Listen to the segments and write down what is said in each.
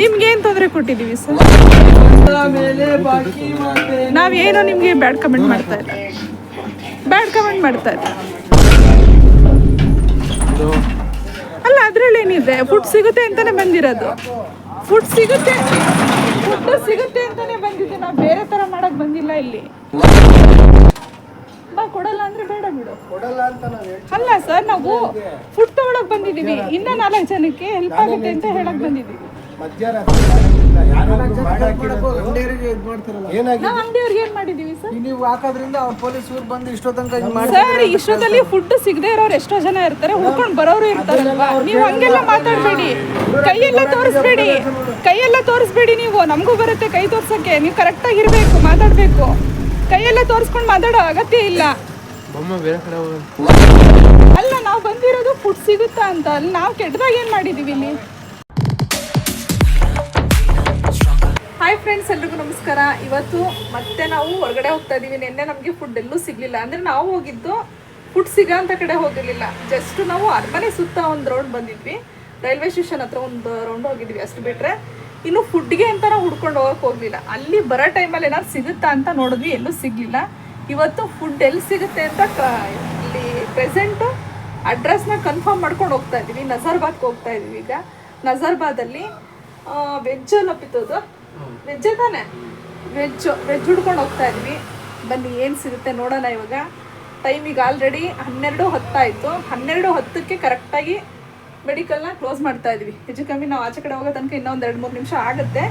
ನಿಮ್ಗೆ ಏನ್ ತೊಂದರೆ ಕೊಟ್ಟಿದೀವಿ ಸರ್ ನಾವೇನೋ ನಿಮ್ಗೆ ಬ್ಯಾಡ್ ಕಮೆಂಟ್ ಮಾಡ್ತಾ ಇಲ್ಲ. ಬ್ಯಾಡ್ ಕಮೆಂಟ್ ಮಾಡ್ತಾ ಇಲ್ಲ. ಅಲ್ಲ, ಅದ್ರಲ್ಲಿ ಏನಿದೆ? ಫುಡ್ ಸಿಗುತ್ತೆ ಅಂತಾನೆ ಬಂದಿರೋದು. ಫುಡ್ ಸಿಗುತ್ತೆ ಫುಡ್ ಸಿಗುತ್ತೆ ಅಂತಾನೆ ಬಂದಿದೆ. ನಾವು ಬೇರೆ ತರ ಮಾಡಕ್ ಬಂದಿಲ್ಲ ಇಲ್ಲಿ. ಬಾ, ಕೊಡಲ್ಲ ಅಂದ್ರೆ ಬೇಡ ಬಿಡು. ಅಲ್ಲ ಸರ್ ನಾವು ಫುಡ್ ತಗೊಳಕ್ ಬಂದಿದೀವಿ ಇನ್ನ ನಾಲ್ಕು ಜನಕ್ಕೆ ಹೆಲ್ಪ್ ಆಗುತ್ತೆ ಅಂತ ಹೇಳಕ್ ಬಂದಿದೀವಿ ನಾವು ಅಂಗಡಿಯವ್ರಿಗೆ ಏನ್ ಮಾಡಿದೀವಿ ಸರ್? ನೀವು ಹಾಕೋದ್ರಿಂದ ಅವ್ರ ಪೊಲೀಸ್ ಊರ್ ಬಂದು ಇಷ್ಟೋ ತನಕ ಇದು ಮಾಡಿ ಸರ್ ಇಷ್ಟೊತ್ತಲ್ಲಿ ಫುಡ್ ಸಿಗದೆ ಇರೋರು ಎಷ್ಟೋ ಜನ ಇರ್ತಾರೆ ಹುಡ್ಕೊಂಡು ಬರೋರು ಇರ್ತಾರಲ್ವಾ ನೀವು ಹಂಗೆಲ್ಲ ಮಾತಾಡಬೇಡಿ. ಕೈಯೆಲ್ಲ ತೋರಿಸ್ಬೇಡಿ. ಕೈಯೆಲ್ಲ ತೋರಿಸ್ಬೇಡಿ ನೀವು ನಮಗೂ ಬರುತ್ತೆ ಕೈ ತೋರ್ಸಕ್ಕೆ. ನೀವು ಕರೆಕ್ಟಾಗಿ ಇರಬೇಕು ಮಾತಾಡಬೇಕು. ಕೈಯೆಲ್ಲ ತೋರಿಸ್ಕೊಂಡು ಮಾತಾಡೋ ಅಗತ್ಯ ಇಲ್ಲ. ಅಲ್ಲ ನಾವು ಬಂದಿರೋದು ಫುಡ್ ಸಿಗುತ್ತಾ ಅಂತ. ಅಲ್ಲಿ ನಾವು ಕೆಟ್ಟದಾಗ ಏನು ಮಾಡಿದೀವಿ ಇಲ್ಲಿ? ಹಾಯ್ ಫ್ರೆಂಡ್ಸ್ ಎಲ್ರಿಗೂ ನಮಸ್ಕಾರ. ಇವತ್ತು ಮತ್ತೆ ನಾವು ಹೊರಗಡೆ ಹೋಗ್ತಾ ಇದ್ದೀವಿ ನಿನ್ನೆ ನಮಗೆ ಫುಡ್ ಎಲ್ಲೂ ಸಿಗ್ಲಿಲ್ಲ. ಅಂದ್ರೆ ನಾವು ಹೋಗಿದ್ದು ಫುಡ್ ಸಿಗೋ ಅಂತ ಕಡೆ ಹೋಗಿರಲಿಲ್ಲ. ಜಸ್ಟ್ ನಾವು ಅರಮನೆ ಸುತ್ತ ಒಂದು ರೌಂಡ್ ಬಂದಿದ್ವಿ. ರೈಲ್ವೆ ಸ್ಟೇಷನ್ ಹತ್ರ ಒಂದು ರೌಂಡ್ ಹೋಗಿದ್ವಿ. ಅಷ್ಟು ಬಿಟ್ರೆ ಇನ್ನು ಫುಡ್ಗೆ ಅಂತ ನಾವು ಹುಡ್ಕೊಂಡು ಹೋಗೋಕೆ ಹೋಗಲಿಲ್ಲ. ಅಲ್ಲಿ ಬರೋ ಟೈಮಲ್ಲಿ ಏನಾದ್ರು ಸಿಗುತ್ತಾ ಅಂತ ನೋಡಿದ್ವಿ. ಎಲ್ಲೂ ಸಿಗ್ಲಿಲ್ಲ. ಇವತ್ತು ಫುಡ್ ಎಲ್ಲಿ ಸಿಗುತ್ತೆ ಅಂತ ಇಲ್ಲಿ ಪ್ರೆಸೆಂಟು ಅಡ್ರೆಸ್ನ ಕನ್ಫರ್ಮ್ ಮಾಡ್ಕೊಂಡು ಹೋಗ್ತಾ ಇದ್ದೀವಿ ನಜರ್ಬಾದ್ಗೆ ಹೋಗ್ತಾ ಇದ್ದೀವಿ ಈಗ. ನಜರ್ಬಾದಲ್ಲಿ ವೆಜ್ ಲಭಿತದು ವೆಜ್ ತಾನೆ? ವೆಜ್ ವೆಜ್ ಹುಡ್ಕೊಂಡು ಹೋಗ್ತಾ ಇದ್ವಿ. ಬನ್ನಿ, ಏನು ಸಿಗುತ್ತೆ ನೋಡೋಣ ಇವಾಗ. ಟೈಮ್ ಈಗ ಆಲ್ರೆಡಿ ಹನ್ನೆರಡು ಹತ್ತಾಯಿತು. ಹನ್ನೆರಡು ಹತ್ತಕ್ಕೆ ಕರೆಕ್ಟಾಗಿ ಮೆಡಿಕಲ್ನ ಕ್ಲೋಸ್ ಮಾಡ್ತಾ ಇದ್ವಿ. ಹೆಚ್ಚು ಕಮ್ಮಿ, ನಾವು ಆಚೆ ಕಡೆ ಹೋಗೋ ತನಕ ಇನ್ನೊಂದು ಎರಡು ಮೂರು ನಿಮಿಷ ಆಗುತ್ತೆ.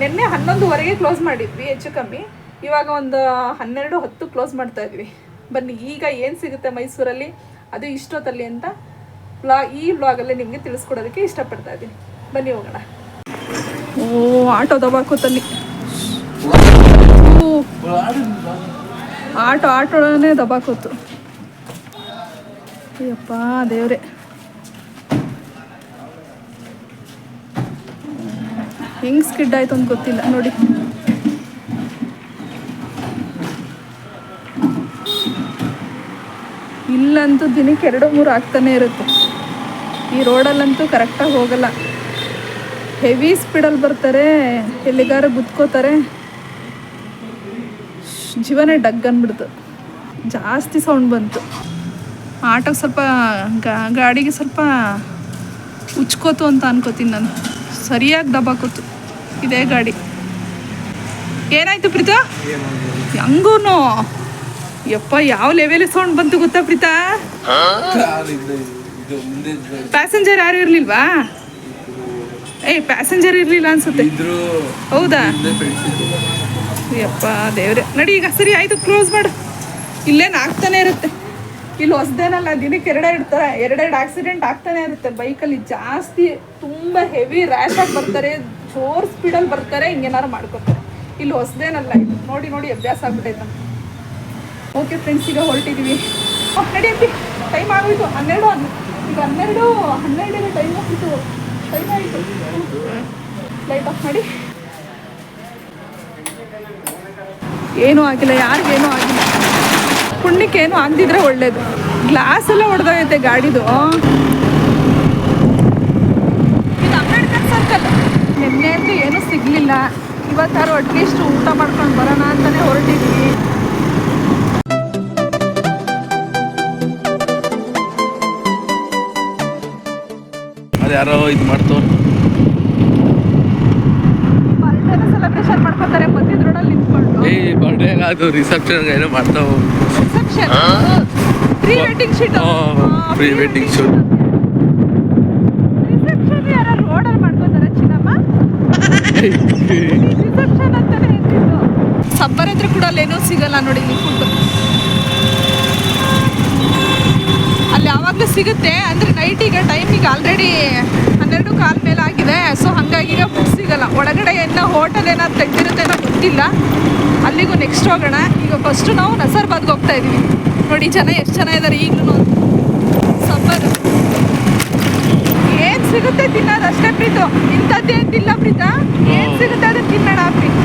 ನಿನ್ನೆ ಹನ್ನೊಂದುವರೆಗೆ ಕ್ಲೋಸ್ ಮಾಡಿದ್ವಿ ಹೆಚ್ಚು ಕಮ್ಮಿ. ಇವಾಗ ಒಂದು ಹನ್ನೆರಡು ಹತ್ತು ಕ್ಲೋಸ್ ಮಾಡ್ತಾ ಇದ್ವಿ. ಬನ್ನಿ, ಈಗ ಏನು ಸಿಗುತ್ತೆ ಮೈಸೂರಲ್ಲಿ? ಅದು ಇಷ್ಟೊತ್ತಲ್ಲಿ ಅಂತ ವ್ಲಾ ಈ ವ್ಲಾಗಲ್ಲಿ ನಿಮಗೆ ತಿಳಿಸ್ಕೊಡೋದಕ್ಕೆ ಇಷ್ಟಪಡ್ತಾ ಇದ್ದೀನಿ. ಬನ್ನಿ ಹೋಗೋಣ. ಓ ಆಟೋ ದಬಾಕೋತಲ್ಲಿ ಓ, ಆಟೋ ಆಟೋನೇ ದಬಾಕೋತು ಅಯ್ಯಪ್ಪ ದೇವ್ರೆ. ಹೆಂಗ್ ಸ್ಕಿಡ್ ಆಯ್ತು ಅಂತ ಗೊತ್ತಿಲ್ಲ ನೋಡಿ. ಇಲ್ಲಂತೂ ದಿನಕ್ಕೆ ಎರಡು ಮೂರು ಆಗ್ತಾನೆ ಇರುತ್ತೆ. ಈ ರೋಡಲ್ಲಂತೂ ಕರೆಕ್ಟಾಗಿ ಹೋಗಲ್ಲ. ಹೆವಿ ಸ್ಪೀಡಲ್ಲಿ ಬರ್ತಾರೆ ಎಲ್ಲಿಗಾರ ಗುದ್ಕೋತಾರೆ. ಜೀವನ ಡಗ್ ಅಂದ್ಬಿಡ್ತು ಜಾಸ್ತಿ ಸೌಂಡ್ ಬಂತು. ಆಟೋಗೆ ಸ್ವಲ್ಪ ಗಾ- ಗಾಡಿಗೆ ಸ್ವಲ್ಪ ಉಚ್ಕೋತು ಅಂತ ಅನ್ಕೋತೀನಿ ನಾನು. ಸರಿಯಾಗಿ ದಬಾಕೋತು ಇದೇ ಗಾಡಿ. ಏನಾಯ್ತು ಪ್ರೀತಾ? ಹಂಗೂನು? ಯಪ್ಪ ಯಾವ ಲೆವೆಲ್ ಸೌಂಡ್ ಬಂತು ಗೊತ್ತಾ ಪ್ರೀತಾ? ಪ್ಯಾಸೆಂಜರ್ ಯಾರು ಇರ್ಲಿಲ್ವಾ? ಏಯ್ ಪ್ಯಾಸೆಂಜರ್ ಇರ್ಲಿಲ್ಲ ಅನ್ಸುತ್ತೆ. ಹೌದಾ? ಯಪ್ಪ ದೇವ್ರೆ. ನಡಿ ಈಗ ಸರಿ ಆಯ್ತು ಕ್ಲೋಸ್ ಮಾಡು. ಇಲ್ಲೇನು ಆಗ್ತಾನೆ ಇರುತ್ತೆ. ಇಲ್ಲಿ ಹೊಸ್ದೇನಲ್ಲ ದಿನಕ್ಕೆ ಎರಡೇ ಇಡ್ತಾರೆ ಎರಡೆರಡು ಆಕ್ಸಿಡೆಂಟ್ ಆಗ್ತಾನೆ ಇರುತ್ತೆ. ಬೈಕಲ್ಲಿ ಜಾಸ್ತಿ ತುಂಬ ಹೆವಿ ರ್ಯಾಶ್ ಆಗಿ ಬರ್ತಾರೆ ಜೋರ್ ಸ್ಪೀಡಲ್ಲಿ ಬರ್ತಾರೆ ಹಿಂಗೇನಾರು ಮಾಡ್ಕೊತಾರೆ. ಇಲ್ಲಿ ಹೊಸ್ದೇನಲ್ಲ ಇದು. ನೋಡಿ ನೋಡಿ ಅಭ್ಯಾಸ ಆಗ್ಬಿಟ್ಟೈತೆ ಓಕೆ ಫ್ರೆಂಡ್ಸ್ ಈಗ ಹೊರಟಿದ್ದೀವಿ ನಡಿ ಅಂತಿ ಟೈಮ್ ಆಗೋಯ್ತು. ಹನ್ನೆರಡು ಹನ್ ಈಗ ಹನ್ನೆರಡು ಹನ್ನೆರಡನೇ ಟೈಮ್ ಹೋಗ್ತಿತ್ತು ಲೈಟ್ ಆಫ್ ಮಾಡಿ ಏನೂ ಆಗಿಲ್ಲ, ಯಾರಿಗೇನೂ ಆಗಿಲ್ಲ. ಪುಣ್ಯಕ್ಕೆ ಏನು ಆಗದಿದ್ರೆ ಒಳ್ಳೇದು. ಗ್ಲಾಸ್ ಎಲ್ಲ ಹೊಡೆದೋಗೈತೆ ಗಾಡಿದು. ಇದು ಅಂಬೇಡ್ಕರ್ ಸರ್ಕಲ್ ನಿನ್ನೆ ಅಂತೂ ಏನೂ ಸಿಗಲಿಲ್ಲ. ಇವತ್ತಾರು ಅಟ್ಲೀಸ್ಟ್ ಊಟ ಮಾಡ್ಕೊಂಡು ಬರೋಣ ಅಂತಲೇ ಹೊರಟಿದ್ವಿ. ಅದು ಯಾರೋ ಇದು ಮಾಡ್ತೋ. ಏ ಬರ್ಡೇ ಅದು ರಿಸೆಪ್ಷನ್ ಏನೋ ಮಾಡ್ತಾವ. Pre wedding shoot pre wedding ಸಬ್ಬರ್ ಇದ್ರೆ ಕೂಡ ಅಲ್ಲೇನೂ ಸಿಗಲ್ಲ ನೋಡಿ ಇಲ್ಲಿ ಫುಡ್ ಅಲ್ಲಿ ಯಾವಾಗಲೂ ಸಿಗುತ್ತೆ. ಅಂದರೆ ನೈಟಿಗೆ ಟೈಮಿಗೆ ಆಲ್ರೆಡಿ ಹನ್ನೆರಡು ಕಾಲ್ ಮೇಲೆ ಆಗಿದೆ. ಸೊ ಹಾಗಾಗಿ ಈಗ ಫುಡ್ ಸಿಗಲ್ಲ. ಒಳಗಡೆ ಏನೋ ಹೋಟೆಲ್ ಏನಾದ್ರು ತೆಗ್ದಿರುತ್ತೇನೋ ಗೊತ್ತಿಲ್ಲ. ಅಲ್ಲಿಗೂ ನೆಕ್ಸ್ಟ್ ಹೋಗೋಣ. ಈಗ ಫಸ್ಟು ನಾವು ನಸರ್ಬಾದ್ಗೆ ಹೋಗ್ತಾ ಇದ್ದೀವಿ ನೋಡಿ ಜನ ಎಷ್ಟು ಜನ ಇದ್ದಾರೆ ಈಗಲೂ ಸಬ್ಬರ್ ಏನು ಸಿಗುತ್ತೆ ತಿನ್ನೋದು? ಅಷ್ಟೇ ಪ್ರೀತು. ಇಂಥದ್ದೇನಿಲ್ಲ ಪ್ರೀತಾ? ಏನು ಸಿಗುತ್ತೆ ಅದು ತಿನ್ನೋಣ ಪ್ರೀತ.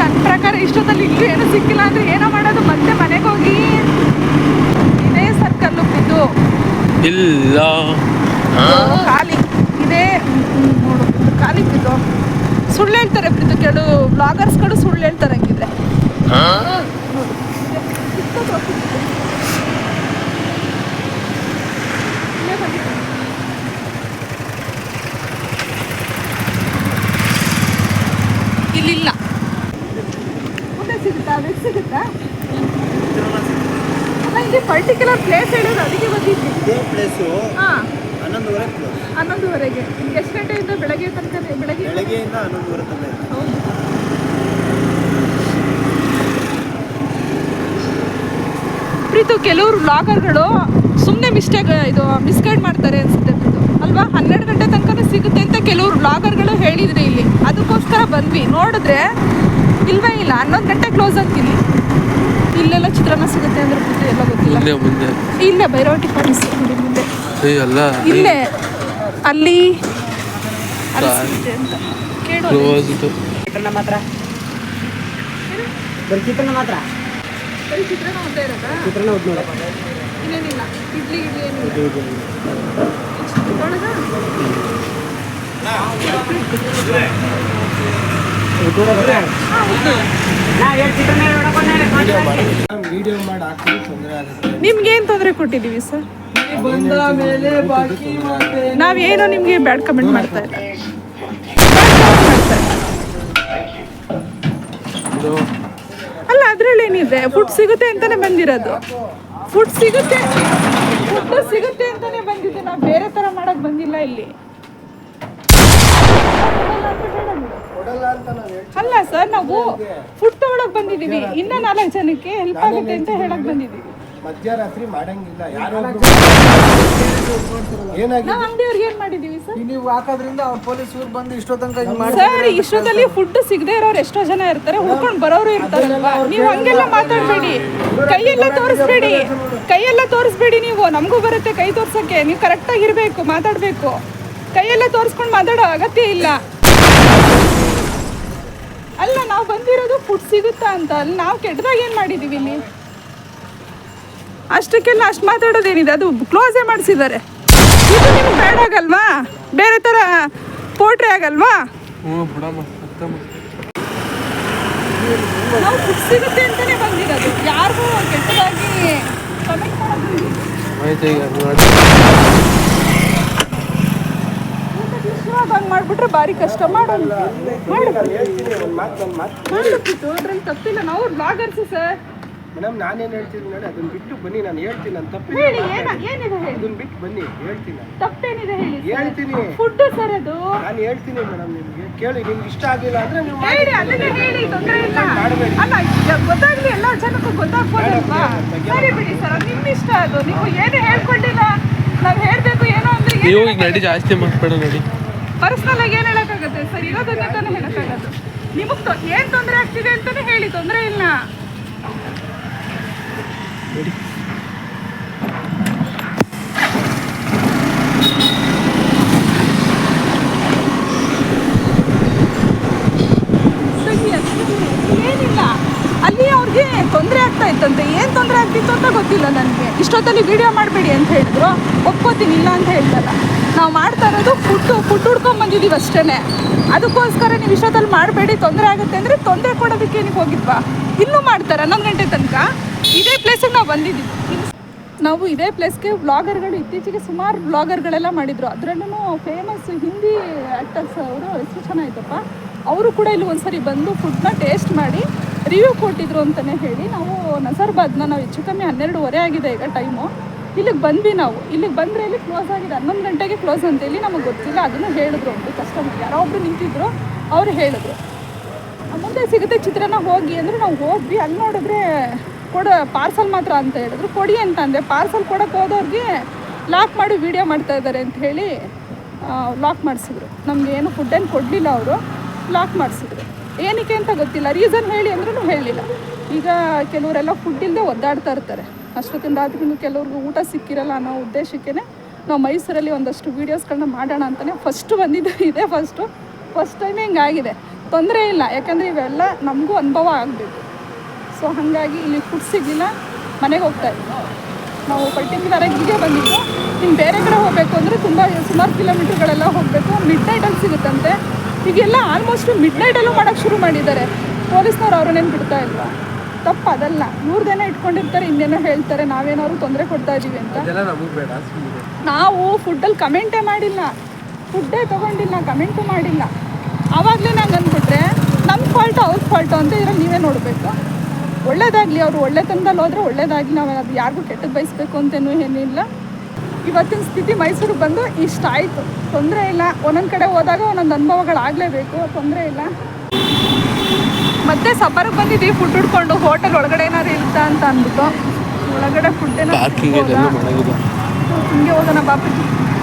ನನ್ನ ಪ್ರಕಾರ ಇಷ್ಟೊತ್ತಲ್ಲಿ ಇಲ್ಲೂ ಏನೂ ಸಿಕ್ಕಿಲ್ಲ ಅಂದರೆ ಏನೋ ಮಾಡೋದು ಮತ್ತೆ ಮನೆಗೆ ಹೋಗಿ ಇದೇ ಸರ್ಕಲ್ಲು ಪ್ರೀತು ಇಲ್ಲ. ಖಾಲಿ. ಇದೇ. ನೋಡು ಖಾಲಿ ಪ್ರೀತು ಸುಳ್ಳು ಹೇಳ್ತಾರೆ ಪ್ರೀತು ಕೆಲವು ಬ್ಲಾಗರ್ಸ್ಗಳು ಸುಳ್ಳು ಹೇಳ್ತಾರೆ ಹಂಗಿದ್ರೆ ಇಲ್ಲೇ ಬಂದಿದೆ. ಇಲ್ಲಿಲ್ಲ ಮುಂದೆ ಸಿಗುತ್ತಾ ವೆಜ್ ಸಿಗುತ್ತಾ ಅಲ್ಲ ಇಲ್ಲಿ ಪರ್ಟಿಕ್ಯುಲರ್ ಪ್ಲೇಸ್ ಹೇಳೋದು ಅದಕ್ಕೆ ಬಂದಿದ್ವಿ. ಇದೇ ಪ್ಲೇಸು ಹಾಂ. ಹನ್ನೊಂದುವರೆ ಕ್ಲೋಸ್ ಹನ್ನೊಂದುವರೆಗೆ. ಎಷ್ಟು ಗಂಟೆಯಿಂದ ಬೆಳಗ್ಗೆ ತನಕ ಬೆಳಗ್ಗೆ? ಬೆಳಗ್ಗೆಯಿಂದ ಹನ್ನೊಂದುವರೆ ತನಕ. ಇದೆ. ಹೌದು. ಪ್ರೀತು ಕೆಲವರು ಬ್ಲಾಗರ್ಗಳು ಸುಮ್ಮನೆ ಮಿಸ್ಟೇಕ್ ಇದು ಮಿಸ್ಗೈಡ್ ಮಾಡ್ತಾರೆ ಅನ್ಸುತ್ತೆ ಪ್ರೀತು. ಅಲ್ವಾ? ಹನ್ನೆರಡು ಗಂಟೆ ತನಕ ಸಿಗುತ್ತೆ ಅಂತ ಕೆಲವರು ಬ್ಲಾಗರ್ಗಳು ಹೇಳಿದ್ರು ಇಲ್ಲಿ. ಅದಕ್ಕೋಸ್ಕರ ಬಂದ್ವಿ. ನೋಡಿದ್ರೆ ಇಲ್ವೇ ಇಲ್ಲ. ಹನ್ನೊಂದು ಗಂಟೆ ಕ್ಲೋಸ್ ಆಗ್ತೀನಿ. ಇಲ್ಲೆಲ್ಲ ಚಿತ್ರಾನ್ನ ಸಿಗುತ್ತೆ ಅಂದ್ರೆ ಎಲ್ಲ ಗೊತ್ತಿಲ್ಲ. ಇಲ್ಲೇ ಮುಂದೆ. ಇಲ್ಲೇ ಭೈರವಟಿ ಫಾರೆಸ್ಟ್ ಮುಂದೆ. ಏ ಅಲ್ಲ ಇಲ್ಲೇ ಅಲ್ಲಿ ಅಲ್ಲಿ ಸಿಗುತ್ತೆ ಅಂತ. ಕೇಳೋದು. ಕ್ಲೋಸ್ ಚಿತ್ರಾನ್ನ ಮಾತ್ರ. ಬರೀ ಚಿತ್ರಾನ್ನ ಮಾತ್ರ? ಬರೀ ಚಿತ್ರಾನ್ನ ಇನ್ನೇನಿಲ್ಲ ಇಡ್ಲಿ ಇಡ್ಲಿ ಏನಿಲ್ಲ. ಒಳಗ ವಿಡಿಯೋ ತೊಂದರೆ ಆಗುತ್ತೆ ನಿಮ್ಗೆ ಏನ್ ತೊಂದರೆ ಕೊಟ್ಟಿದೀವಿ ಸರ್? ಬಂದ ಮೇಲೆ ನಾವೇನೋ ನಿಮ್ಗೆ ಬ್ಯಾಡ್ ಕಮೆಂಟ್ ಮಾಡ್ತಾ ಇಲ್ಲ. ಅಲ್ಲ, ಅದ್ರಲ್ಲಿ ಏನಿದೆ? ಫುಡ್ ಸಿಗುತ್ತೆ ಅಂತಾನೆ ಬಂದಿರೋದು. ಫುಡ್ ಸಿಗುತ್ತೆ? ಫುಡ್ ಸಿಗುತ್ತೆ ಅಂತಾನೆ ಬಂದಿದ್ದೆ ನಾವು ಬೇರೆ ತರ ಮಾಡಕ್ ಬಂದಿಲ್ಲ ಇಲ್ಲಿ ಕೊಡಲ್ಲ ಅಂತ ನಾನು ಹೇಳ್ತೀನಿ ಅಲ್ಲ ಸರ್ ನಾವು ಫುಡ್ ತಗೊಳಕ್ ಬಂದಿದೀವಿ ಇನ್ನ ನಾಲ್ಕು ಜನಕ್ಕೆ ಹೆಲ್ಪ್ ಆಗುತ್ತೆ ಅಂತ ಹೇಳಕ್ ಬಂದಿದೀವಿ ಮಧ್ಯರಾತ್ರಿ ಮಾಡಂಗಿಲ್ಲ. ನಾವ್ ಅಂಗಡಿಯವ್ರಿಗೆ ಏನ್ ಮಾಡಿದೀವಿ ಸರ್? ನೀವು ಹಾಕೋದ್ರಿಂದ ಅವ್ರ ಪೊಲೀಸ್ ಇವ್ರು ಬಂದು ಇಷ್ಟೋ ತನಕ ಹಿಂಗ್ ಮಾಡಿ ಸರ್ ಇಷ್ಟೊತ್ತಲ್ಲಿ ಫುಡ್ ಸಿಗದೆ ಇರೋರು ಎಷ್ಟೋ ಜನ ಇರ್ತಾರೆ ಹುಡ್ಕೊಂಡು ಬರೋರು ಇರ್ತಾರಲ್ವಾ? ನೀವು ಹಂಗೆಲ್ಲ ಮಾತಾಡಬೇಡಿ. ಕೈಯೆಲ್ಲ ತೋರಿಸ್ಬೇಡಿ. ಕೈಯೆಲ್ಲ ತೋರಿಸ್ಬೇಡಿ ನೀವು. ನಮಗೂ ಬರುತ್ತೆ ಕೈ ತೋರ್ಸಕ್ಕೆ. ನೀವು ಕರೆಕ್ಟಾಗಿ ಇರಬೇಕು ಮಾತಾಡಬೇಕು. ಕೈಯೆಲ್ಲ ತೋರಿಸ್ಕೊಂಡು ಮಾತಾಡೋ ಅಗತ್ಯ ಇಲ್ಲ. ಅಲ್ಲ ನಾವು ಬಂದಿರೋದು ಫುಡ್ ಸಿಗುತ್ತಾ ಅಂತ. ಅಲ್ಲಿ ನಾವು ಕೆಟ್ಟದಾಗ ಏನು ಮಾಡಿದ್ದೀವಿ ಇಲ್ಲಿ? ಅಷ್ಟಕ್ಕೆಲ್ಲ ಅಷ್ಟು ಮಾತಾಡೋದೇನಿದೆ? ಅದು ಕ್ಲೋಸೇ ಮಾಡಿಸಿದ್ದಾರೆ. ಇದು ನಿಮ್ಗೆ ಬೇಡ ಆಗಲ್ವಾ? ಬೇರೆ ಥರ ಪೋಟ್ರೆ ಆಗಲ್ವಾ. ನಾವು ಫುಡ್ ಸಿಗುತ್ತೆ ಅಂತಲೇ ಬಂದಿರೋದು. ಯಾರಿಗೂ ಕೆಟ್ಟದಾಗಿ ಕಮೆಂಟ್ ಮಾಡೋದು ನೋಡಿ ಹಂಗೆ ಮಾಡ್ಬಿಟ್ರೆ ಭಾರಿ ಕಷ್ಟ. ಮಾಡೋದು ಹೇಳ್ತೀನಿ ಒಂದು ಮಾತು ಒಂದು ಮಾತು ಮಾಡಬೇಕಿತ್ತು ಅದ್ರಲ್ಲಿ ತಪ್ಪಿಲ್ಲ. ನಾವು ಬ್ಲಾಗರ್ಸ್ ಸರ್. ಮೇಡಮ್ ನಾನೇನು ಹೇಳ್ತೀನಿ ನೋಡಿ ಅದನ್ನ ಬಿಟ್ಟು ಬನ್ನಿ ನಾನು ಹೇಳ್ತೀನಿ ನಾನು ತಪ್ಪು ಹೇಳಿ ಏನ ಏನಿದೆ ಹೇಳಿ? ಅದನ್ನ ಬಿಟ್ಟು ಬನ್ನಿ ಹೇಳ್ತೀನಿ ತಪ್ಪೇನಿದೆ ಹೇಳಿ ಹೇಳ್ತೀನಿ. ಫುಡ್ ಸರ್ ಅದು. ನಾನು ಹೇಳ್ತೀನಿ ಮೇಡಮ್ ನಿಮಗೆ. ಕೇಳಿ ನಿಮ್ಗೆ ಇಷ್ಟ ಆಗಿಲ್ಲ ಅಂದ್ರೆ ನೀವು ಹೇಳಿ ಅದನ್ನೇ ಹೇಳಿ ತೊಂದರೆ ಇಲ್ಲ. ಮಾಡಬೇಡಿ. ಅಲ್ಲ ಗೊತ್ತಾಗ್ಲಿ ಎಲ್ಲ ಜನಕ್ಕೂ ಗೊತ್ತಾಗ್ಬೋದಲ್ವಾ ಸರಿ ಬಿಡಿ ಸರ್ ಅದು ನಿಮ್ಮ ಇಷ್ಟ ಅದು. ನೀವು ಏನು ಹೇಳ್ಕೊಂಡಿಲ್ಲ ನಾನು ಹೇಳ್ಬೇಕು ಏನೋ ಅಂದ್ರೆ ನೀವು ಈಗ ನಡಿ ಜಾಸ್ತಿ ಮಾಡ್ಬೇಡ ನೋಡಿ. ಪರ್ಸನಲ್ ಆಗಿ ಏನು ಹೇಳಕ್ಕಾಗತ್ತೆ? ಸರ್, ಇರೋದನ್ನ ತಾನೇ ಹೇಳಕ್ಕಾಗದು ನಿಮಗೆ ಏನು ತೊಂದರೆ ಆಗ್ತಿದೆ ಅಂತಾನೆ ಹೇಳಿ, ತೊಂದರೆ ಇಲ್ಲ. ಏನಿಲ್ಲ. ಅಲ್ಲಿ ಅವ್ರಿಗೆ ತೊಂದರೆ ಆಗ್ತಾ ಏನು ತೊಂದರೆ ಆಗ್ತಿತ್ತು ಅಂತ ಗೊತ್ತಿಲ್ಲ ನನಗೆ. ಇಷ್ಟೊತ್ತಲ್ಲಿ ವಿಡಿಯೋ ಮಾಡಬೇಡಿ ಅಂತ ಹೇಳಿದ್ರು. ಒಪ್ಕೋತೀನಿ ಇಲ್ಲ ಅಂತ ಹೇಳ್ತಲ್ಲ ನಾವು ಮಾಡ್ತಾ ಇರೋದು ಫುಡ್ಡು ಫುಡ್ ಹುಡ್ಕೊಂಡು ಬಂದಿದ್ದೀವಿ ಅಷ್ಟೇ ಅದಕ್ಕೋಸ್ಕರ ನೀವು ವಿಷಯದಲ್ಲಿ ಮಾಡಬೇಡಿ, ತೊಂದರೆ ಆಗುತ್ತೆ ಅಂದರೆ ತೊಂದರೆ ಕೊಡೋದಕ್ಕೆ ನೀವು ಹೋಗಿದ್ವಾ? ಇನ್ನೂ ಮಾಡ್ತಾರೆ? ಹನ್ನೊಂದು ಗಂಟೆ ತನಕ? ಇದೇ ಪ್ಲೇಸಿಗೆ ನಾವು ಬಂದಿದ್ದೀವಿ ನಾವು ಇದೇ ಪ್ಲೇಸ್ಗೆ ವ್ಲಾಗರ್ಗಳು ಇತ್ತೀಚೆಗೆ ಸುಮಾರು ವ್ಲಾಗರ್ಗಳೆಲ್ಲ ಮಾಡಿದ್ರು. ಅದರಲ್ಲೂ ಫೇಮಸ್ ಹಿಂದಿ ಆ್ಯಕ್ಟರ್ಸ್ ಅವರು ಎಷ್ಟು ಚೆನ್ನಾಗಿತ್ತಪ್ಪ. ಅವರು ಕೂಡ ಇಲ್ಲಿ ಒಂದ್ಸರಿ ಬಂದು ಫುಡ್ನ ಟೇಸ್ಟ್ ಮಾಡಿ ರಿವ್ಯೂ ಕೊಟ್ಟಿದ್ರು ಅಂತಲೇ ಹೇಳಿ ನಾವು ನಸರ್ಬಾದ್ನ ನಾವು ಹೆಚ್ಚು ಕಮ್ಮಿ ಹನ್ನೆರಡುವರೆ ಆಗಿದೆ ಈಗ ಟೈಮು ಇಲ್ಲಿಗೆ ಬಂದ್ವಿ ನಾವು. ಇಲ್ಲಿಗೆ ಬಂದರೆ ಇಲ್ಲಿ ಕ್ಲೋಸ್ ಆಗಿದೆ. ಹನ್ನೊಂದು ಗಂಟೆಗೆ ಕ್ಲೋಸ್ ಅಂತ ಅಂತೇಳಿ ನಮಗೆ ಗೊತ್ತಿಲ್ಲ. ಅದನ್ನು ಹೇಳಿದ್ರು ಒಂದು ಕಸ್ಟಮರ್ ಯಾರೋ ಒಬ್ರು ನಿಂತಿದ್ರು, ಅವರು ಹೇಳಿದ್ರು. ಮುಂದೆ ಸಿಗುತ್ತೆ ಚಿತ್ರಾನ್ನ ಹೋಗಿ ಅಂದರೆ ನಾವು ಹೋಗಿ ಅಲ್ಲಿ ನೋಡಿದ್ರೆ ಕೊಡ ಪಾರ್ಸಲ್ ಮಾತ್ರ ಅಂತ ಹೇಳಿದ್ರು. ಕೊಡಿ ಅಂತ ಅಂದೆ. ಪಾರ್ಸಲ್ ಕೊಡಕ್ಕೆ ಹೋದವ್ರಿಗೆ ಲಾಕ್ ಮಾಡಿ ವೀಡಿಯೋ ಮಾಡ್ತಾ ಇದ್ದಾರೆ ಅಂತ ಹೇಳಿ ಲಾಕ್ ಮಾಡಿಸಿದ್ರು. ನಮಗೆ ಏನು ಫುಡ್ ಏನು ಕೊಡಲಿಲ್ಲ ಅವರು. ಲಾಕ್ ಮಾಡಿಸಿದ್ರು. ಏನಕ್ಕೆ ಅಂತ ಗೊತ್ತಿಲ್ಲ. ರೀಸನ್ ಹೇಳಿ ಅಂದ್ರೂ ಹೇಳಿಲ್ಲ. ಈಗ ಕೆಲವರೆಲ್ಲ ಫುಡ್ ಇಲ್ಲದೆ ಒದ್ದಾಡ್ತಾ ಇರ್ತಾರೆ. ಅಷ್ಟೊತ್ತಿನ ಆದ್ರೂ ಕೆಲವ್ರಿಗೂ ಊಟ ಸಿಕ್ಕಿರಲ್ಲ ಅನ್ನೋ ಉದ್ದೇಶಕ್ಕೇ ನಾವು ಮೈಸೂರಲ್ಲಿ ಒಂದಷ್ಟು ವೀಡಿಯೋಸ್ಗಳನ್ನ ಮಾಡೋಣ ಅಂತಲೇ ಫಸ್ಟು ಬಂದಿದ್ದು ಇದೇ ಫಸ್ಟು ಫಸ್ಟ್ ಟೈಮೇ ಹಿಂಗಾಗಿದೆ. ತೊಂದರೆ ಇಲ್ಲ. ಯಾಕಂದರೆ ಇವೆಲ್ಲ ನಮಗೂ ಅನುಭವ ಆಗಬೇಕು. ಸೊ ಹಾಗಾಗಿ ಇಲ್ಲಿ ಫುಡ್ ಸಿಗಲಿಲ್ಲ. ಮನೆಗೆ ಹೋಗ್ತಾ ಇದ್ವಿ. ನಾವು ಪರ್ಟಿಕ್ಯುಲರಾಗಿ ಹೀಗೆ ಬಂದಿದ್ದು. ಇನ್ನು ಬೇರೆ ಕಡೆ ಹೋಗಬೇಕು ಅಂದರೆ ತುಂಬ ಸುಮಾರು ಕಿಲೋಮೀಟ್ರ್ಗಳೆಲ್ಲ ಹೋಗಬೇಕು. ಮಿಡ್ ನೈಟಲ್ಲಿ ಸಿಗುತ್ತಂತೆ. ಈಗೆಲ್ಲ ಆಲ್ಮೋಸ್ಟು ಮಿಡ್ ನೈಟಲ್ಲೂ ಮಾಡೋಕ್ಕೆ ಶುರು ಮಾಡಿದ್ದಾರೆ. ಪೊಲೀಸ್ನವ್ರು ಅವ್ರನ್ನೇನು ಬಿಡ್ತಾ ಇಲ್ವಾ? ತಪ್ಪು ಅದಲ್ಲ ದಿನ ಇಟ್ಕೊಂಡಿರ್ತಾರೆ ಇನ್ನೇನೋ ಹೇಳ್ತಾರೆ ನಾವೇನಾದ್ರು ತೊಂದರೆ ಕೊಡ್ತಾ ಇದೀವಿ ಅಂತ. ನಾವು ಫುಡ್ಡಲ್ಲಿ ಕಮೆಂಟೇ ಮಾಡಿಲ್ಲ. ಫುಡ್ಡೇ ತೊಗೊಂಡಿಲ್ಲ ಕಮೆಂಟು ಮಾಡಿಲ್ಲ. ಆವಾಗಲೇ ನಂಗೆ ಅಂದ್ಬಿಟ್ರೆ ನಮ್ಮ ಫಾಲ್ಟು ಅವ್ರ ಫಾಲ್ಟು ಅಂತ ಇದ್ರಲ್ಲಿ ನೀವೇ ನೋಡಬೇಕು. ಒಳ್ಳೇದಾಗಲಿ ಅವರು ಒಳ್ಳೆತನದಲ್ಲಿ ಹೋದರೆ ಒಳ್ಳೇದಾಗಲಿ ನಾವು ಅದು ಯಾರಿಗೂ ಕೆಟ್ಟದ್ದು ಬಯಸ್ಬೇಕು ಅಂತೇನೂ ಏನಿಲ್ಲ. ಇವತ್ತಿನ ಸ್ಥಿತಿ ಮೈಸೂರಿಗೆ ಬಂದು ಇಷ್ಟ ಆಯಿತು ತೊಂದರೆ ಇಲ್ಲ. ಒಂದೊಂದು ಕಡೆ ಹೋದಾಗ ಒಂದೊಂದು ಅನುಭವಗಳಾಗಲೇಬೇಕು. ತೊಂದರೆ ಇಲ್ಲ. ಮತ್ತೆ ಸಬ್ಬರ್ಗೆ ಬಂದಿದ್ದೀವಿ ಫುಡ್ ಹುಡ್ಕೊಂಡು. ಹೋಟೆಲ್ ಒಳಗಡೆ ಏನಾದ್ರು ಇರುತ್ತಾ ಅಂತ ಅಂದ್ಬಿಟ್ಟು. ಒಳಗಡೆ ಫುಡ್ ಮಾಡೋದಿಲ್ಲ ಹಿಂಗೆ ಹೋಗೋಣ ಬಾಪಿ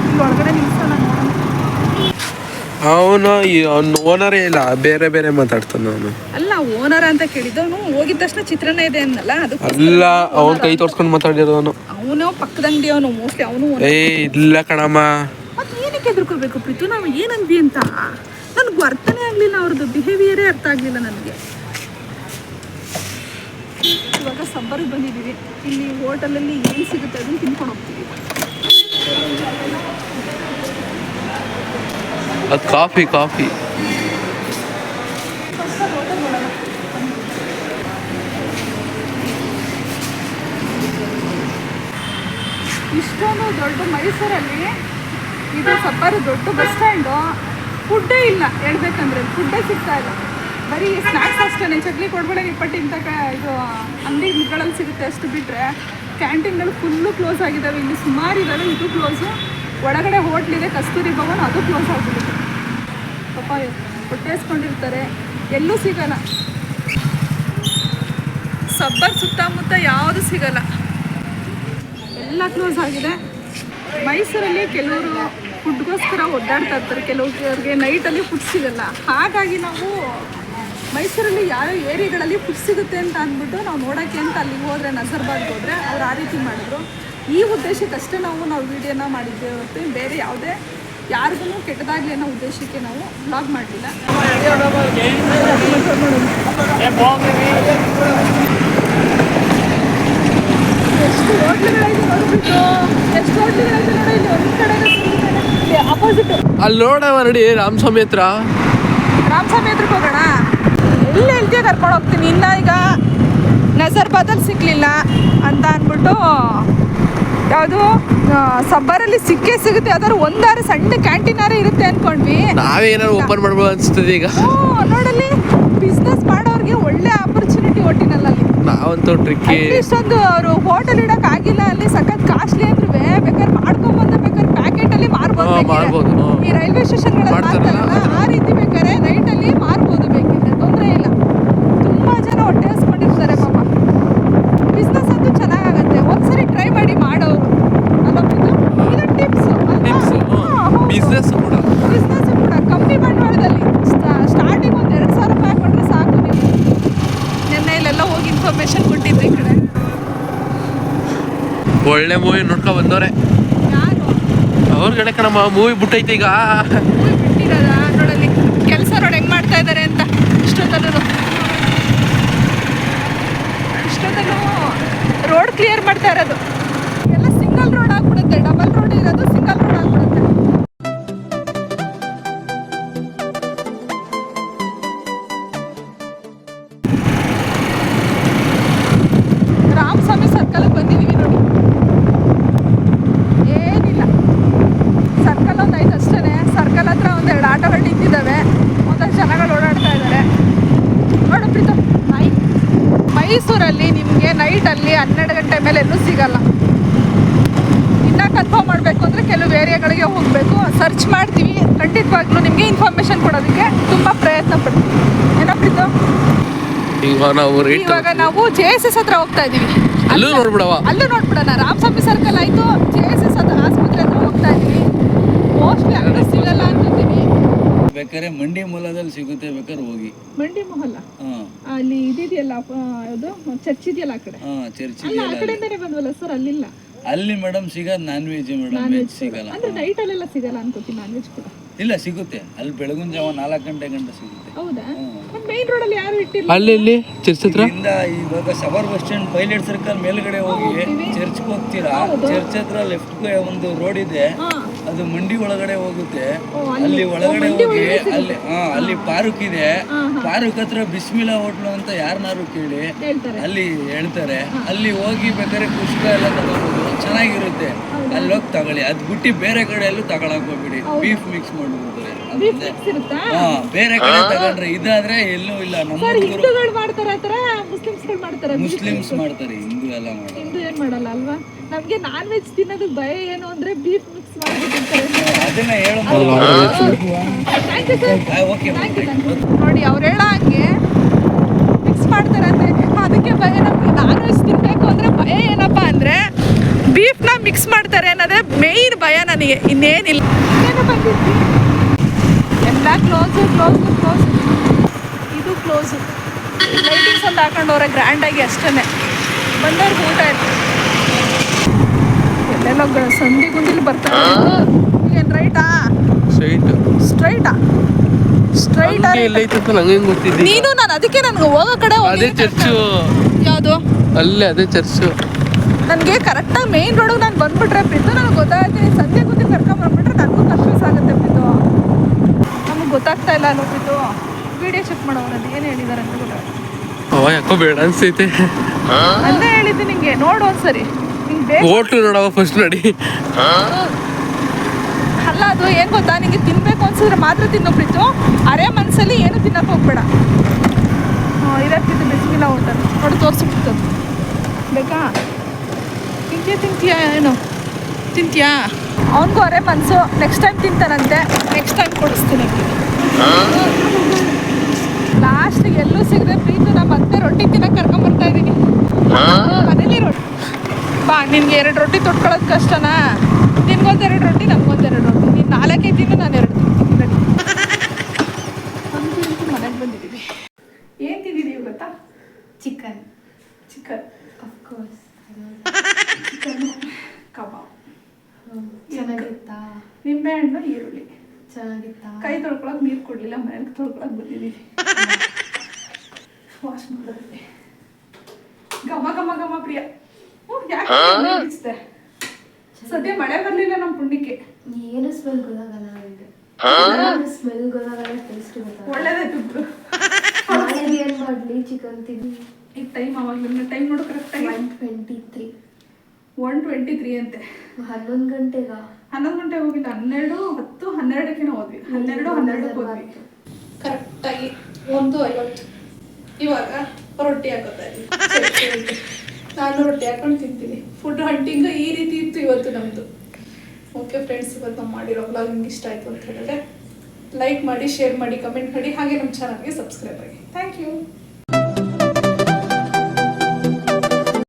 ಇಲ್ಲಿ ಒಳಗಡೆ ನಿಲ್ಸೋಣ. ಅವನು ಅವ್ನು ಓನರೇ ಇಲ್ಲ ಬೇರೆ ಬೇರೆ ಮಾತಾಡ್ತಾನೆ ಅವನು. ಅಲ್ಲ ಓನರ್ ಅಂತ ಕೇಳಿದವನು ಹೋಗಿದ ತಕ್ಷಣ ಚಿತ್ರಣ ಇದೆ ಅನ್ನಲ್ಲ ಅದು ಅಲ್ಲ ಅವನ್ ಕೈ ತೋರ್ಸ್ಕೊಂಡು ಮಾತಾಡಿರೋನು. ಅವನು ಪಕ್ಕದ ಅಂಗಡಿ ಅವನು ಮೋಸ್ಟ್ಲಿ ಅವನು ಏ ಇಲ್ಲ ಕಣಮ್ಮ. ಮತ್ತೆ ಏನಕ್ಕೆ ಎದುರ್ಕೋಬೇಕು ಪ್ರೀತು? ನಾವು ಏನಂದ್ವಿ ಅಂತ? ನನ್ಗೆ ಅರ್ಥನೇ ಆಗಲಿಲ್ಲ ಅವ್ರದ್ದು ಬಿಹೇವಿಯರೇ ಅರ್ಥ ಆಗಲಿಲ್ಲ ನನಗೆ. ಇವಾಗ ಸಬ್ಬರಿಗೆ ಬಂದಿದ್ದೀವಿ. ಇಲ್ಲಿ ಹೋಟೆಲಲ್ಲಿ ಏನು ಸಿಗುತ್ತೆ ಅದನ್ನು ತಿನ್ಕೊಂಡು ಹೋಗ್ತೀವಿ. ಅದು ಕಾಫಿ ಕಾಫಿ. ಇಷ್ಟೊಂದು ದೊಡ್ಡ ಮೈಸೂರಲ್ಲಿ ಇದು ಸಬ್ಬರ್ ದೊಡ್ಡ ಬಸ್ ಸ್ಟ್ಯಾಂಡು. ಫುಡ್ಡೇ ಇಲ್ಲ. ಹೇಳ್ಬೇಕಂದ್ರೆ ಫುಡ್ಡೇ ಸಿಗ್ತಾ ಇಲ್ಲ. ಬರೀ ಸ್ನಾಕ್ಸ್ ಅಷ್ಟೇ ಚಕ್ಲಿ ಕೊಡ್ಬೇಡ ಇಪ್ಪಟ್ಟು ಇಂಥ ಕ ಇದು ಅಂಗಡಿಗಳಲ್ಲಿ ಸಿಗುತ್ತೆ ಅಷ್ಟು ಬಿಟ್ಟರೆ ಕ್ಯಾಂಟೀನ್ಗಳು ಫುಲ್ಲು ಕ್ಲೋಸ್ ಆಗಿದ್ದಾವೆ ಇಲ್ಲಿ ಸುಮಾರು ಇದ್ದಾವೆ ಇದು ಕ್ಲೋಸು ಒಳಗಡೆ ಹೋಟ್ಲಿದೆ ಕಸ್ತೂರಿ ಭವನ್, ಅದು ಕ್ಲೋಸ್ ಆಗಿಬಿಡುತ್ತೆ. ಪಾಪ, ಹೊಟ್ಟೆಸ್ಕೊಂಡಿರ್ತಾರೆ. ಎಲ್ಲೂ ಸಿಗಲ್ಲ. ಸಬ್ಬರ್ ಸುತ್ತಮುತ್ತ ಯಾವುದು ಸಿಗಲ್ಲ. ಎಲ್ಲ ಕ್ಲೋಸ್ ಆಗಿದೆ. ಮೈಸೂರಲ್ಲಿ ಕೆಲವರು ಫುಡ್ಗೋಸ್ಕರ ಒದ್ದಾಡ್ತಾ ಇರ್ತಾರೆ. ಕೆಲವ್ರಿಗೆ ನೈಟಲ್ಲಿ ಫುಡ್ ಸಿಗಲ್ಲ. ಹಾಗಾಗಿ ನಾವು ಮೈಸೂರಲ್ಲಿ ಯಾವ ಏರಿಯಾಗಳಲ್ಲಿ ಫುಡ್ ಸಿಗುತ್ತೆ ಅಂತ ಅಂದ್ಬಿಟ್ಟು ನಾವು ನೋಡೋಕ್ಕೆ ಅಂತ ಅಲ್ಲಿಗೆ ಹೋದರೆ ನಜರ್ಬಾದ್ಗೆ ಹೋದರೆ ಅವ್ರು ಆ ರೀತಿ ಮಾಡಿದ್ರು. ಈ ಉದ್ದೇಶಕ್ಕಷ್ಟೇ ನಾವು ನಾವು ವಿಡಿಯೋನ ಮಾಡಿದ್ದೇವೆ ಹೊರತು ಬೇರೆ ಯಾವುದೇ ಯಾರಿಗೂ ಕೆಟ್ಟದಾಗಲಿ ಅನ್ನೋ ಉದ್ದೇಶಕ್ಕೆ ನಾವು ಬ್ಲಾಗ್ ಮಾಡಲಿಲ್ಲ. ಎಷ್ಟು ಹೋಟ್ಲುಗಳೈತೆ ನೋಡ್ಬಿಟ್ಟು ಎಷ್ಟು ಹೋಟ್ಲುಗಳೈತೆ ನೋಡ ಇಲ್ಲಿ ಒಂದು ಕಡೆ ಅಪೋಸಿಟ್ ಅಲ್ಲಿ ನೋಡವ ನೋಡಿ ರಾಮಸ್ವಾಮಿ ಹತ್ರ. ರಾಮಸ್ವಾಮಿ ಹತ್ರಕ್ಕೆ ಹೋಗೋಣ? ಎಲ್ಲಿ ಹೇಳ್ತೀಯ ಕರ್ಕೊಂಡು ಹೋಗ್ತೀನಿ. ಇನ್ನ ಈಗ ನಜರ್ಬಾದಲ್ಲಿ ಸಿಗ್ಲಿಲ್ಲ ಅಂತ ಅಂದ್ಬಿಟ್ಟು ಯಾವುದು ಸಬ್ಬರಲ್ಲಿ ಸಿಕ್ಕೇ ಸಿಗುತ್ತೆ. ಯಾವ್ದಾದ್ರು ಒಂದಾರು ಸಣ್ಣ ಕ್ಯಾಂಟೀನಾರು ಇರುತ್ತೆ ಅನ್ಕೊಂಡ್ವಿ. ನಾವೇನಾದ್ರು ಓಪನ್ ಮಾಡ್ಬೋದು ಅನ್ಸ್ತದೆ ಈಗ. ನೋಡಲ್ಲಿ ಬಿಸ್ನೆಸ್ ಮಾಡೋರಿಗೆ ಒಳ್ಳೆ ಆಪರ್ಚುನಿಟಿ ಒಟ್ಟಿನಲ್ಲಿ. ನಾವಂತೂ ಟ್ರಿಕ್ ಇಷ್ಟೊಂದು ಅವರು ಹೋಟೆಲ್ ಇಡಕ್ ಆಗಿಲ್ಲ ಅಲ್ಲಿ ಸಖತ್ ಕಾಸ್ಟ್ಲಿ ಅಂದ್ರೂ ಬೇಕಾದ್ರೆ ಮಾಡ್ಕೊಂಬಂದು ಬೇಕಾದ್ರೆ ಪ್ಯಾಕೆಟ್ ಅಲ್ಲಿ ಮಾರ್ಬೋದು ಮಾಡ್ಬೋದು, ಈ ರೈಲ್ವೆ ಸ್ಟೇಷನ್ ಆ ರೀತಿ ಬೇಕಾದ್ರೆ ನೈಟ್ ಅಲ್ಲಿ ಮಾರ್ಬೋದು ಬೇಕಿದ್ರೆ ತೊಂದರೆ ಇಲ್ಲ ತುಂಬಾ ಜನ ಹೊಟ್ಟೆ ಹಸ್ಕೊಂಡಿರ್ತಾರೆ ಪಾಪ ಬಿಸ್ನೆಸ್ ಅಂತೂ ಚೆನ್ನಾಗತ್ತೆ ಒಂದ್ಸರಿ ಟ್ರೈ ಮಾಡಿ ಮಾಡೋರು ಅಲ್ಲ ಇದು ಟಿಪ್ಸ್ ಟಿಪ್ಸ್ ಬಿಸ್ನೆಸ್ ಕೂಡ ಬಿಸ್ನೆಸ್ ಕೂಡ ಕಮ್ಮಿ ಬಂಡವಾಳದಲ್ಲಿ ಸ್ಟಾರ್ಟಿಂಗ್ ಒಂದು ಎರಡು ಸಾವಿರ ರೂಪಾಯಿ ಹಾಕೊಂಡ್ರೆ ಸಾಕು ನೀವು ನಿನ್ನೆ ಇಲ್ಲೆಲ್ಲ ಹೋಗಿ ಇನ್ಫಾರ್ಮೇಶನ್ ಕೊಟ್ಟಿದ್ದೆ ಈ ಕಡೆ ಒಳ್ಳೆ ಮೂವಿ ನೋಡ್ಕೊ ಬಂದವ್ರೆ. ಅವ್ರ ಕಡೆ ಕಣಮ್ಮ ಮೂವಿ ಬಿಟ್ಟೈತೆ ಈಗ. ಕೆಲಸ ನೋಡಿ ಹೆಂಗ್ ಮಾಡ್ತಾ ಇದ್ದಾರೆ ಅಂತ. ಇಷ್ಟೊತ್ತಲ್ಲೂ. ಇಷ್ಟೊತ್ತಲ್ಲೂ ರೋಡ್ ಕ್ಲಿಯರ್ ಮಾಡ್ತಾ ಇರೋದು. ಎಲ್ಲ ಸಿಂಗಲ್ ರೋಡ್ ಆಗ್ಬಿಡುತ್ತೆ ಡಬಲ್ ರೋಡ್ ಇರೋದು ಹನ್ನೆರಡು ಗಂಟೆ ಮೇಲೆ ಎಲ್ಲೂ ಸಿಗಲ್ಲ. ಇನ್ನೂ ಕನ್ಫರ್ಮ್ ಮಾಡಬೇಕು ಅಂದರೆ ಕೆಲವು ಏರಿಯಾಗಳಿಗೆ ಹೋಗಬೇಕು. ಸರ್ಚ್ ಮಾಡ್ತೀವಿ. ಖಂಡಿತವಾಗ್ಲೂ ನಿಮಗೆ ಇನ್ಫಾರ್ಮೇಷನ್ ಕೊಡೋದಕ್ಕೆ ತುಂಬ ಪ್ರಯತ್ನ ಪಡ್ತೀವಿ. ಏನೋ ಪ್ರೀತು? ನಾವು ಇವಾಗ ನಾವು ಜೆ ಎಸ್ ಎಸ್ ಹತ್ರ ಹೋಗ್ತಾ ಇದೀವಿ ಅಲ್ಲೂ ನೋಡ್ಬಿಡವ ಅಲ್ಲೂ ನೋಡ್ಬಿಡೋಣ. ರಾಮಸ್ವಾಮಿ ಸರ್ಕಲ್ ಆಯಿತು. ಜೆ ಎಸ್ ಎಸ್ ಹತ್ರ ಆಸ್ಪತ್ರೆ ಹತ್ರ ಹೋಗ್ತಾ ಇದೀವಿ ಮೋಸ್ಟ್ಲಿ ಅಲ್ಲೂ ಸಿಗಲ್ಲ ಅನ್ಕೋತೀನಿ ಬೇಕಾದ್ರೆ ಮಂಡಿ ಮೂಲದಲ್ಲಿ ಸಿಗುತ್ತೆ ಬೇಕಾದ್ರೆ ಹೋಗಿ. ಮಂಡಿ ಮೊಹಲ್ಲ? ಹಾ. ಅಲ್ಲಿ ಇದಿದೆಯಲ್ಲ ಅದು ಯಾವುದು ಚರ್ಚ್ ಇದೆಯಲ್ಲ ಆ ಕಡೆ? ಹಾ ಚರ್ಚ್ ಅಲ್ಲ ಆ ಕಡೆಯಿಂದನೇ ಬಂದ್ವಲ್ಲ ಸರ್ ಅಲ್ಲಿಲ್ಲ. ಅಲ್ಲಿ ಮೇಡಮ್ ಸಿಗೋದು ನಾನ್ ವೆಜ್ ಮೇಡಮ್ ವೆಜ್ ಸಿಗಲ್ಲ. ಅಂದ್ರೆ ನೈಟ್ ಅಲ್ಲೆಲ್ಲ ಸಿಗಲ್ಲ ಅನ್ಕೋತೀನಿ ನಾನ್ ವೆಜ್ ಕೂಡ? ಇಲ್ಲ ಸಿಗುತ್ತೆ. ಅಲ್ಲಿ ಬೆಳಗಿನ ಜಾವ ನಾಲ್ಕು ಗಂಟೆ ಗಂಟೆ ಸಿಗುತ್ತೆ. ಹೌದಾ? ಮೈನ್ ರೋಡ್ ಅಲ್ಲಿ ಯಾರು ಇಟ್ಟಿಲ್ಲ? ಅಲ್ಲಿ ಇಲ್ಲಿ ಚರ್ಚ್ ಹತ್ರ? ಇಲ್ಲಿಂದ ಇವಾಗ suburb bus stand pilot circle ಮೇಲ್ಗಡೆ ಹೋಗಿ ಚರ್ಚ್ಗೆ ಹೋಗ್ತೀರಾ? ಚರ್ಚ್ ಹತ್ರ ಲೆಫ್ಟ್ ಒಂದು ರೋಡ್ ಇದೆ. ಹಾ. ಅದು ಮಂಡಿ ಒಳಗಡೆ ಹೋಗುತ್ತೆ. ಅಲ್ಲಿ- ಒಳಗಡೆ ಹೋಗಿ ಅಲ್ಲಿ ಹಾ ಅಲ್ಲಿ ಪಾರ್ಕ್ ಇದೆ. ಪಾರ್ಕ್ ಹತ್ರ ಬಿಸ್ಮಿಲಾ ಹೋಟ್ಲು ಅಂತ ಯಾರನ್ನಾರು ಕೇಳಿ ಅಲ್ಲಿ ಹೇಳ್ತಾರೆ. ಅಲ್ಲಿ ಹೋಗಿ ಬೇಕಾದ್ರೆ ಪುಷ್ಪ ಎಲ್ಲ ತಗೋಬಹುದು ಚೆನ್ನಾಗಿರುತ್ತೆ. ಅಲ್ಲಿ ಹೋಗಿ ತಗೊಳ್ಳಿ. ಅದ್ ಬಿಟ್ಟು ಬೇರೆ ಕಡೆ ಎಲ್ಲೂ ತಗೊಳಕ್ ಹೋಗ್ಬಿಡಿ. ಬೀಫ್ ಮಿಕ್ಸ್ ಮಾಡ್ಬಿಡ್ತಾರೆ ಬೀಫ್ ಇರುತ್ತಾ? ಹಾ ಬೇರೆ ಕಡೆ ತಗೊಂಡ್ರೆ ಇದಾದ್ರೆ ಎಲ್ಲೂ ಇಲ್ಲ. ನಮ್ಮ ಸರ್ ಹಿಂದೂಗಳು ಮಾಡ್ತಾರೆ ಆ ಥರ? ಮುಸ್ಲಿಮ್ಸ್ಗಳು ಮಾಡ್ತಾರೆ ಮುಸ್ಲಿಮ್ಸ್ ಮಾಡ್ತಾರೆ. ಹಿಂದೂ ಎಲ್ಲ ಮಾಡಲ್ಲ ಹಿಂದೂ ಏನ್ ಮಾಡಲ್ಲ ಅಲ್ವಾ? ನಮ್ಗೆ ನಾನ್ ವೆಜ್ ತಿನ್ನೋದು ಭಯ ಏನು ಅಂದ್ರೆ ಬೀಫ್ ನೋಡಿ ಅವ್ರು ಹೇಳ ಹಂಗೆ ಮಿಕ್ಸ್ ಮಾಡ್ತಾರೆ ಅಂದ್ರೆ ಅದಕ್ಕೆ ಭಯ ನಮ್ಗೆ. ನಾನ್ ವೆಜ್ ತಿನ್ಬೇಕು ಅಂದ್ರೆ ಭಯ ಏನಪ್ಪ ಅಂದ್ರೆ ಬೀಫ್ನ ಮಿಕ್ಸ್ ಮಾಡ್ತಾರೆ ಅನ್ನೋದೇ ಮೇನ್ ಭಯ ನನಗೆ. ಇನ್ನೇನಿಲ್ಲ. ಎಲ್ಲ ಕ್ಲೋಸು ಕ್ಲೋಸ್ ಕ್ಲೋಸ್ ಇದು ಕ್ಲೋಸು ಲೈಟಿಂಗ್ಸ್ ಒಂದು ಹಾಕೊಂಡವ್ರೆ ಗ್ರ್ಯಾಂಡಾಗಿ ಅಷ್ಟೇ ಬಂದವ್ರಿಗೆ ಊಟ ಇತ್ತು ಎಲ್ಲೆಲ್ಲ ಗ- ಸಂಧಿ ಗುಂಡಿಲಿ ಬರ್ತಾರೆ ಏನು ರೈಟಾ? ಸ್ಟ್ರೈಟ್ ಸ್ಟ್ರೈಟಾ ಸ್ಟ್ರೈಟ್ ನನಗೆ ಅಂತ ನಂಗೆ ಗೊತ್ತಿದ್ದೆ ನೀನು ನಾನು ಅದಕ್ಕೆ ನನಗೆ ಹೋಗೋ ಕಡೆ ಅದೇ ಚರ್ಚು. ಯಾವುದು? ಅಲ್ಲೇ ಅದೇ ಚರ್ಚು. ನನಗೆ ಕರೆಕ್ಟಾಗಿ ಮೇನ್ ರೋಡಿಗೆ ನಾನು ಬಂದ್ಬಿಟ್ರೆ ಪ್ರೀತು ನನಗೆ ಗೊತ್ತಾಗುತ್ತೆ ನೀನು ಸಂಜೆ ಗುಂಡಿ ಕರ್ಕೊಂಡ್ ಬಂದ್ಬಿಟ್ರೆ ನನಗೂ ಕನ್ಫ್ಯೂಸ್ ಆಗುತ್ತೆ ಪ್ರೀತು ನಮಗೆ ಗೊತ್ತಾಗ್ತಾ ಇಲ್ಲ ಅಲ್ವ ಪ್ರೀತು ವಿಡಿಯೋ ಚೆಕ್ ಮಾಡೋರಲ್ಲಿ ಏನು ಹೇಳಿದ್ದಾರೆ ಅಂತ ಗೊತ್ತಾಗುತ್ತೆ. ಅವ ಯಾಕೋ ಬೇಡ ಅನ್ಸೈತೆ. ಅಲ್ಲೇ ಹೇಳಿದ್ದೆ ನಿಂಗೆ ನೋಡು ಒಂದ್ಸರಿ. ಹೋಟ್ಲು ನೋಡವ ಫಸ್ಟ್ ನೋಡಿ. ಅಲ್ಲ ಅದು ಏನು ಗೊತ್ತಾ? ನಿಂಗೆ ತಿನ್ಬೇಕು ಅನ್ಸಿದ್ರೆ ಮಾತ್ರ ತಿನ್ನೋ ಪ್ರೀತು ಅರೆ ಮನಸ್ಸಲ್ಲಿ ಏನು ತಿನ್ನಕ್ಕೆ ಹೋಗ್ಬೇಡ. ಹಾಂ ಇರಕ್ಕಿದ್ದು ಬಿಸ್ಮಿಲ್ಲ ಹೋಟೆಲ್. ನೋಡಿ ತೋರಿಸ್ಬಿಟ್ಟು ಬೇಕಾ? ತಿಂತೀಯ ತಿಂತೀಯ ಏನು? ತಿಂತೀಯಾ? ಅವನಿಗೂ ಅರೆ ಮನಸ್ಸು ನೆಕ್ಸ್ಟ್ ಟೈಮ್ ತಿಂತಾನಂತೆ. ನೆಕ್ಸ್ಟ್ ಟೈಮ್ ಕೊಡಿಸ್ತೀನಿ ಲಾಸ್ಟಿಗೆ ಎಲ್ಲೂ ಸಿಗದೆ ಪ್ರೀತು ನಾ ಮತ್ತೆ ರೊಟ್ಟಿ ತಿನ್ನಕ್ಕೆ ಕರ್ಕೊಂಬರ್ತಾ ಇದ್ದೀನಿ ಮನೇಲಿ ರೊಟ್ಟಿ ಬಾ ನಿನ್ಗೆ ಎರಡು ರೊಟ್ಟಿ ತೊಟ್ಕೊಳ್ಳೋದು ಕಷ್ಟನಾ? ನಿನ್ಗೊಂದು ಎರಡು ರೊಟ್ಟಿ ನಮ್ಗೊಂದು ಎರಡು ರೊಟ್ಟಿ. ನೀನು ನಾಲ್ಕೈದು ತಿನ್ನು ನಾನು ಎರಡು ರೆಡಿ ಮನೆಗೆ ಬಂದಿದ್ದೀವಿ ಏನು ತಿಂದಿದ್ದೀವಿ ಗೊತ್ತಾ? Chicken. Chicken. Of course chicken kebab. ಚೆನ್ನಾಗಿತ್ತಾ? ನಿಂಬೆಹಣ್ಣು ಈರುಳ್ಳಿ. ಚೆನ್ನಾಗಿತ್ತಾ? ಕೈ ತೊಳ್ಕೊಳಕ್ ನೀರು ಕೊಡಲಿಲ್ಲ ಮನೇಲಿ ತೊಳ್ಕೊಳಕ್ ಬಂದಿದ್ದೀವಿ ವಾಶ್ ಮಾಡೋದಕ್ಕೆ ಘಮ ಘಮ ಘಮ ಪ್ರಿಯ? ಸದ್ಯ ಮಳೆ ಬರಲಿಲ್ಲ ನಮ್ಮ ಪುಣ್ಯಕ್ಕೆ. ಏನು ಸ್ಮೆಲ್ ಗೊತ್ತಾಗಲ್ಲ ನನಗೆ ಸ್ಮೆಲ್ ಗೊತ್ತಾಗಲ್ಲ ಟೇಸ್ಟ್ ಗೊತ್ತಾಗಲ್ಲ. ನಾಳೆ ಏನ್ ಮಾಡ್ಲಿ ಚಿಕನ್ ತಿಂದು ಈಗ ಟೈಮ್ ಅವಾಗ ಟೈಮ್ ನೋಡು ಕರೆಕ್ಟಾಗಿ one twenty three one twenty three ಅಂತೆ. ಹನ್ನೊಂದು ಗಂಟೆಗ? ಹನ್ನೊಂದು ಗಂಟೆ ಹೋಗಿಲ್ಲ ಹನ್ನೆರಡು ಹತ್ತು ಹನ್ನೆರಡಕ್ಕೆ ಹೋದ್ವಿ. ಹನ್ನೆರಡು ಹನ್ನೆರಡಕ್ಕೆ ಹೋದ್ವಿ. ಕರೆಕ್ಟಾಗಿ ಒಂದು ಐವತ್ತು. ಇವಾಗ ರೊಟ್ಟಿ ಹಾಕೋತಾ ಇದ್ದೀವಿ ನಾನು ರೊಟ್ಟಿ ಹಾಕೊಂಡು ತಿಂತೀನಿ. ಫುಡ್ ಹಂಟಿಂಗ್ ಈ ರೀತಿ ಇತ್ತು ಇವತ್ತು ನಮ್ಮದು ಓಕೆ ಫ್ರೆಂಡ್ಸ್ ಇವತ್ತು ನಾವು ಮಾಡಿರೋ ಬ್ಲಾಗ್ ನಿಮ್ಗೆ ಇಷ್ಟ ಆಯಿತು ಅಂತ ಹೇಳಿದ್ರೆ ಲೈಕ್ ಮಾಡಿ ಶೇರ್ ಮಾಡಿ ಕಮೆಂಟ್ ಮಾಡಿ, ಹಾಗೆ ನಮ್ಮ ಚಾನಲ್ಗೆ ಸಬ್ಸ್ಕ್ರೈಬ್ ಆಗಿ. Thank you